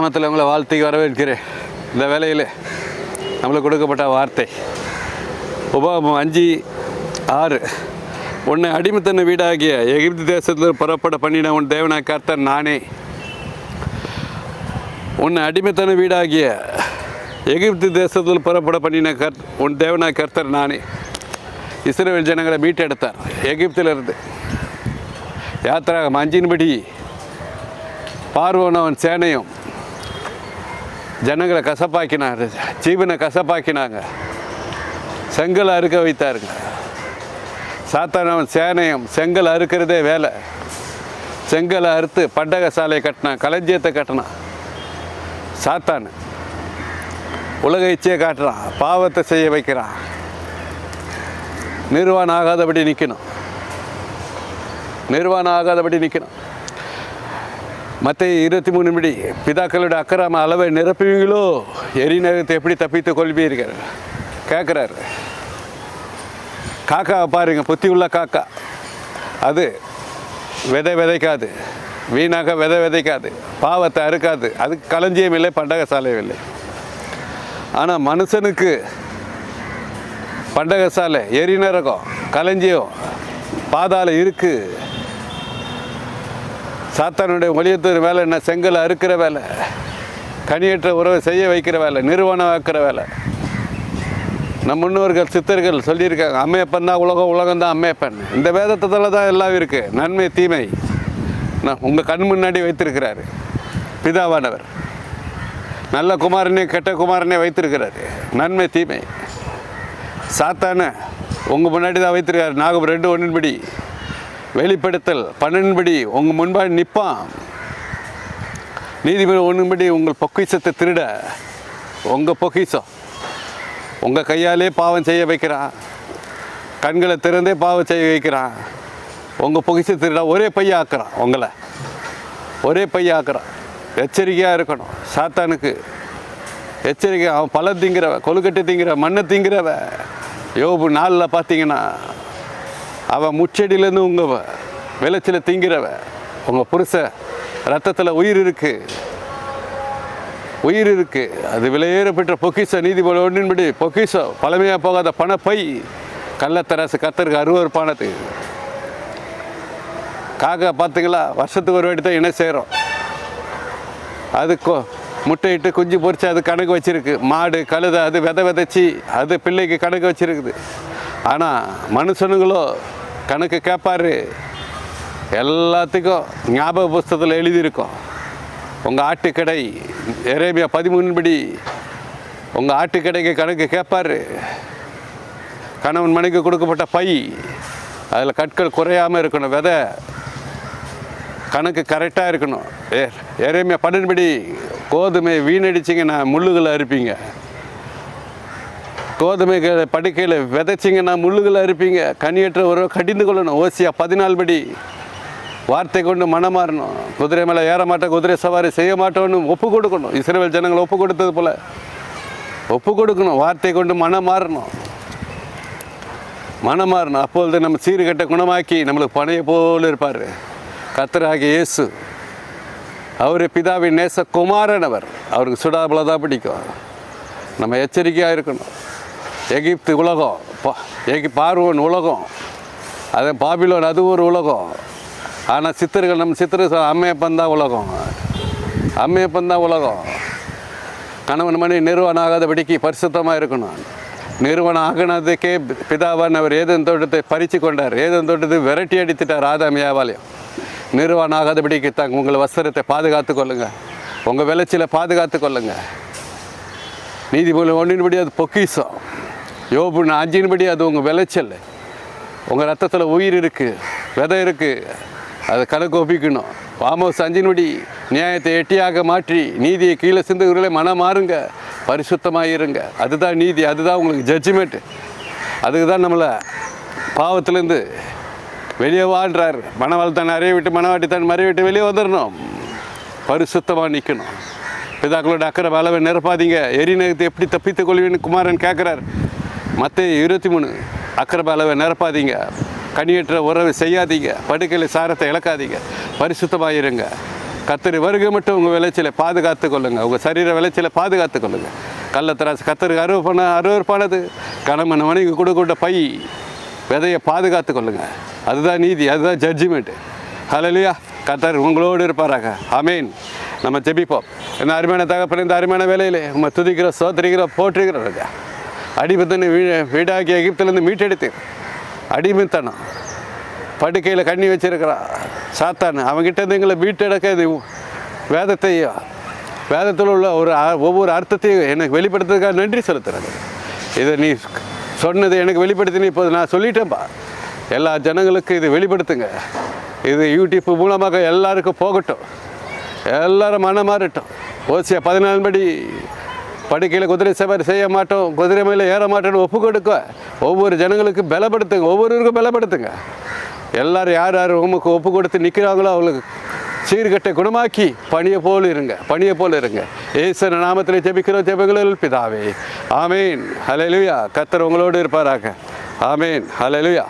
நாமத்தில் உங்களை வாழ்த்தி வரவேற்கிறேன். இந்த வேலையில் நம்மளுக்கு கொடுக்கப்பட்ட வார்த்தை. உபாகமம் அஞ்சு ஆறு. உன்னை அடிமைத்தன வீடாகிய எகிப்து தேசத்தில் புறப்பட பண்ணின உன் தேவனா கர்த்தர் நானே. உன்னை அடிமைத்தன வீடாகிய எகிப்து தேசத்தில் புறப்பட பண்ணின கர் உன் தேவனா கர்த்தர் நானே. இஸ்ரேல் ஜனங்களை மீட்டெடுத்தார் எகிப்திலிருந்து. யாத்திராகம் அஞ்சின்படி பார்வோனவன் சேனையும் ஜனங்களை கசப்பாக்கினார் ஜீவனை கசப்பாக்கினாங்க. செங்கல் அறுக்க வைத்தாருங்க சாத்தானவன் சேனையும் செங்கல் அறுக்கிறதே வேலை. செங்கலை அறுத்து பண்டக சாலையை கட்டினான் களஞ்சியத்தை கட்டினான். சாத்தான் உலக இச்சையை காட்டுறான் பாவத்தை செய்ய வைக்கிறான். நிர்வாணம் ஆகாதபடி நிற்கணும் நிர்வாணம் ஆகாதபடி நிற்கணும் மற்ற இருபத்தி மூணு படி பிதாக்களோட அக்கறாம அளவை நிரப்புவீங்களோ? எரிநகத்தை எப்படி தப்பித்து கொள்வீர்கள்? கேட்குறாரு காக்காவை பாருங்க புத்தி உள்ள காக்கா. அது விதை விதைக்காது. வீணாக விதை விதைக்காது. பாவத்தை அறுக்காது. அதுக்கு களஞ்சியம் இல்லை பண்டக சாலையும் இல்லை. ஆனால் மனுஷனுக்கு பண்டக சாலை எரிநரகம் களஞ்சியம் பாதாள இருக்குது சாத்தானுடைய ஒளியத்தின் வேலை என்ன? செங்கல் அறுக்கிற வேலை. கனியற்ற உறவை செய்ய வைக்கிற வேலை நிறுவனம் ஆக்கிற வேலை. நம் முன்னோர்கள் சித்தர்கள் சொல்லியிருக்காங்க அம்மையப்பன் தான் உலகம் உலகம் தான் அம்மையப்பன். இந்த வேதத்தில் தான் எல்லாம் இருக்குது நன்மை தீமை. நான் உங்கள் கண் முன்னாடி வைத்திருக்கிறாரு. பிதாவானவர். நல்ல குமாரனே கெட்ட குமாரனே வைத்திருக்கிறாரு. நன்மை தீமை. சாத்தான உங்கள் முன்னாடி தான் வைத்திருக்காரு. நாகபுரம் ரெண்டு ஒன்றின்படி வெளிப்படுத்தல். பன்னெண்டுபடி உங்கள் முன்பாக நிற்பான் நீதிபதி ஒன்றுபடி உங்கள் பொக்கிஷத்தை திருட. உங்கள் பொக்கிஷம். உங்கள் கையாலே பாவம் செய்ய வைக்கிறான். கண்களை திறந்தே பாவம் செய்ய வைக்கிறான். உங்கள் பொக்கிஷத்தை திருட ஒரே பைய ஆக்குறான் உங்களை. ஒரே பைய ஆக்குறான் எச்சரிக்கையாக இருக்கணும். சாத்தானுக்கு. எச்சரிக்கை. அவன் பழம் திங்கிறவ கொழுக்கட்டை திங்கிற மண்ணை திங்கிறவ யோபு நாளில் பார்த்தீங்கன்னா அவன் முச்செடியிலேருந்து உங்கள் விளைச்சல திங்கிறவ. உங்கள் புருஷ ரத்தத்தில் உயிர் இருக்கு. உயிர் இருக்கு. அது விலையேற பெற்ற பொக்கிஷ நீதிபதி ஒன்றின்படி பொக்கிஷம் பழமையாக போகாத பணப்பை. கள்ளத்தராசு கத்தருக்கு அருவறுப்பானது காக்கா பார்த்தீங்களா வருஷத்துக்கு ஒரு வாட்டி தான் இணை சேரும். அது கொ முட்டையிட்டு குஞ்சு பொறிச்சு அது கணக்கு வச்சிருக்கு. மாடு கழுதை அது விதை விதைச்சி அது பிள்ளைக்கு கணக்கு வச்சிருக்குது. ஆனால் மனுஷனுங்களோ கணக்கு கேட்பாரு எல்லாத்துக்கும் ஞாபக புஸ்தகத்தில் எழுதியிருக்கோம். உங்கள் ஆட்டுக்கடை எரேபியா பதிமூணுபடி உங்கள் ஆட்டுக்கடைக்கு கணக்கு கேட்பாரு கணவன் மனைக்கு கொடுக்கப்பட்ட பை அதில் கற்கள் குறையாமல் இருக்கணும் விதை. கணக்கு கரெக்டாக இருக்கணும். ஏ எரேமியா பன்னெண்டுபடி கோதுமை வீணடிச்சிங்கன்னா முள்ளுகளை அறுப்பீங்க. கோதுமை படுக்கையில் விதைச்சிங்கன்னா முள்ளுகளை அறுப்பீங்க. கனியற்ற ஒரு கடிந்து கொள்ளணும். ஓசியா பதினாலு படி. வார்த்தை கொண்டு மனமாறணும். குதிரை மேலே ஏற மாட்டேன் குதிரை சவாரி செய்ய மாட்டோன்னு ஒப்பு கொடுக்கணும். இஸ்ரேல் ஜனங்கள் ஒப்பு கொடுத்தது போல. ஒப்பு கொடுக்கணும். வார்த்தை கொண்டு மனம் மாறணும் மனம் மாறணும் அப்பொழுது நம்ம சீர்கட்ட குணமாக்கி நம்மளுக்கு பணைய போல இருப்பார். கத்தராகிய இயேசு. அவர் பிதாவின் நேச குமாரன் அவர். அவருக்கு சுடாபுல தான் பிடிக்கும். நம்ம எச்சரிக்கையாக இருக்கணும். எகிப்து உலகம். பா- எகி பார்வோன் உலகம். அது பாபிலோன் அது ஒரு உலகம். ஆனால் சித்தர்கள் நம்ம சித்தர்கள் அம்மையப்பன் தான் உலகம். அம்மையப்பன் தான் உலகம். கணவன் மணி நிறுவனம் ஆகாதபடிக்கு பரிசுத்தமாக இருக்கணும். நிறுவனம் ஆகினதுக்கே பிதாவான் அவர் ஏதன் தோட்டத்தை பறித்து கொண்டார். ஏதன் தோட்டத்தை விரட்டி அடித்துட்டார் ஆதாமியாவாலயம் நிறுவனம் ஆகாதபடிக்கு தாங்க உங்கள் வஸ்திரத்தை பாதுகாத்து கொள்ளுங்கள் உங்கள் விளைச்சலை பாதுகாத்து கொள்ளுங்கள் நீதிபதி ஒன்றின்படி அது பொக்கிஷம். யோபு அஞ்சின்படி அது உங்கள் விளைச்சல். உங்கள் ரத்தத்தில் உயிர் இருக்குது விதை இருக்குது அதை கணக்கு ஒப்பிக்கணும். வாமோஸ் அஞ்சின்படி நியாயத்தை எட்டியாக மாற்றி நீதியை கீழே சிந்துகிறவர்களை மனம் மாறுங்க. பரிசுத்தமாக இருங்க. அதுதான் நீதி அதுதான் உங்களுக்கு ஜட்ஜ்மெண்ட்டு அதுக்கு தான் நம்மளை பாவத்துலேருந்து வெளியே வாழ்றாரு. மனவாழ்த்தான் அறைய விட்டு மனவாட்டித்தான் மறைய விட்டு வெளியே வந்துடணும் பரிசுத்தமாக நிற்கணும் பிதாக்களோட அக்கறை வளவை நிரப்பாதீங்க. எரிநகத்தை எப்படி தப்பித்துக் கொள்வீன்னு குமாரன் கேட்குறார் மற்ற இருபத்தி மூணு. அக்கரபாலவை அளவை நிரப்பாதீங்க. கனியற்ற உறவை செய்யாதீங்க. படுக்கையில் சாரத்தை இழக்காதீங்க. பரிசுத்தமாக இருங்க கத்தரி வருகை மட்டும் உங்கள் விளைச்சலை பாதுகாத்து கொள்ளுங்கள் உங்கள் சரீர விளைச்சலை பாதுகாத்து கொள்ளுங்கள் கள்ளத்தராசு கத்தருக்கு அருவப்பான அருவறுப்பானது கணவன் மனைவி கொடுக்கின்ற பை விதையை பாதுகாத்து கொள்ளுங்கள் அதுதான் நீதி அதுதான் ஜட்ஜ்மெண்ட்டு ஹலலியா கத்தர் உங்களோடு இருப்பாராக. அமேன் நம்ம ஜெபிப்போம். இந்த அருமையான தகப்பன இந்த அருமையான வேலையிலே நம்ம துதிக்கிற சோதரிக்கிற போற்றுகிற ராஜா. அடிபத்தனை வீ வீடாக்கி எகிப்திலேருந்து மீட்டெடுத்தேன். அடிமைத்தனம். படுக்கையில் கண்ணி வச்சிருக்கிறான் சாத்தான் அவங்ககிட்ட இருந்து எங்களை மீட்டெடுக்க இது வேதத்தில் உள்ள ஒரு ஒவ்வொரு அர்த்தத்தையும் எனக்கு வெளிப்படுத்துறதுக்காக நன்றி செலுத்துறது இதை நீ சொன்னது எனக்கு வெளிப்படுத்தினு இப்போது நான் சொல்லிட்டேன்ப்பா எல்லா ஜனங்களுக்கும் இது வெளிப்படுத்துங்க. இது யூடியூப் மூலமாக எல்லாருக்கும் போகட்டும். எல்லாரும் மனம் மாறட்டும் ஓசியா பதினாலு படி படுக்கையில் குதிரை சவாரி செய்ய மாட்டோம் குதிரை மேலே ஏற மாட்டோம்னு ஒப்பு கொடுக்க. ஒவ்வொரு ஜனங்களுக்கும் பலப்படுத்துங்க ஒவ்வொருவருக்கும் பலப்படுத்துங்க. எல்லாரும் யார் யார் உமக்கு ஒப்பு கொடுத்து நிற்கிறாங்களோ அவங்களுக்கு சீர்கட்டை குணமாக்கி பணியை போல் இருங்க பணியை போல் இருங்க. ஏசன நாமத்தில் ஜெபிக்கிறோம் ஜெபங்களில் பிதாவே. ஆமேன். ஹலெலுயா கத்தர் உங்களோடு இருப்பாராக. ஆமேன். ஹலெலுயா